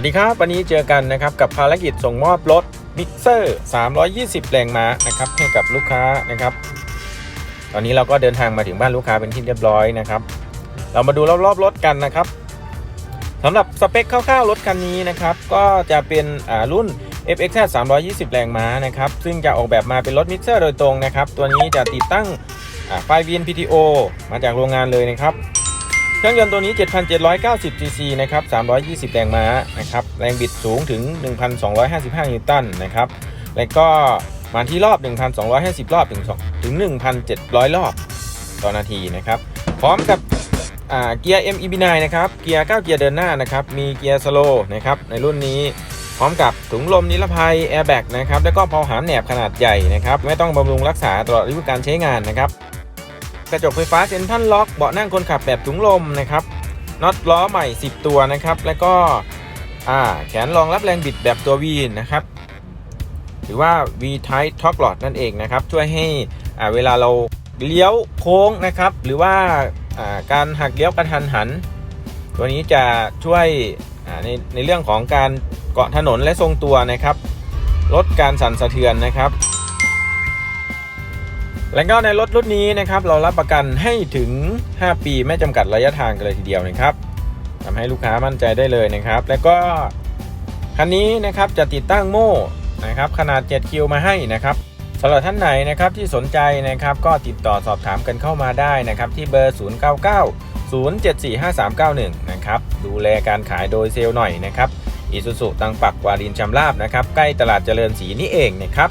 วัสดีครับ วันนี้เจอกันนะครับกับภารกิจส่งมอบรถมิกเซอร์320 แรงม้านะครับให้กับลูกค้านะครับ ตอนนี้เราก็เดินทางมาถึงบ้านลูกค้าเป็นที่เรียบร้อยนะครับ เรามาดูรอบๆรถกันนะครับสำหรับสเปคคร่าวๆรถคันนี้นะครับ ก็จะเป็นรุ่น FX 320 แรงม้านะครับ ซึ่งจะออกแบบมาเป็นรถมิกเซอร์โดยตรงนะครับ ตัวนี้จะติดตั้งไฟ VNPTO มาจากโรงงานเลยนะครับ เครื่องยนต์ตัวนี้ 7,790 cc นะครับ 320 แรงม้า นะครับ แรงบิดสูงถึง 1,255 นิวตัน นะครับ และก็มาที่รอบ 1,250 รอบ ถึง2ถึง 1,700 รอบ ต่อนาที นะครับ พร้อมกับเกียร์ MEB9 นะครับ เกียร์ 9 เกียร์เดินหน้า นะครับ มีเกียร์สโลว์นะครับ ในรุ่นนี้ พร้อมกับถุงลมนิรภัย แอร์แบ็กนะครับ แล้วก็พาหามแหนบขนาดใหญ่ นะครับ ไม่ต้องบำรุงรักษาตลอดอายุการใช้งาน นะครับ กระจกไฟฟ้าเซ็นทรัลล็อกเบาะนั่งคนขับแบบถุงลมนะครับน็อตล้อใหม่ 10 ตัวนะครับ แล้วก็แขนรองรับแรงบิดแบบตัว V นะครับ หรือว่า V Type Torque Rod นั่นเองนะครับ ช่วยให้เวลาเราเลี้ยวโค้งนะครับ หรือว่าการหักเลี้ยวกระทันหัน ตัวนี้จะช่วยในในเรื่องของการเกาะถนนและทรงตัวนะครับ ลดการสั่นสะเทือนนะครับ และก็ในรถรุ่นนี้นะครับเรารับประกันให้ถึง 5 ปีไม่จำกัดระยะทางกันเลยทีเดียวนะครับทำให้ลูกค้ามั่นใจได้เลยนะครับ แล้วก็คันนี้นะครับจะติดตั้งโม่นะครับขนาด 7 คิวมาให้นะครับสำหรับท่านไหนนะครับที่สนใจนะครับก็ติดต่อสอบถามกันเข้ามาได้นะครับที่เบอร์ 099 0745391 นะครับดูแลการขายโดยเซลล์หน่อยนะครับอิสุสุตังปักวารินชำราบนะครับใกล้ตลาดเจริญศรีนี่เองนะครับ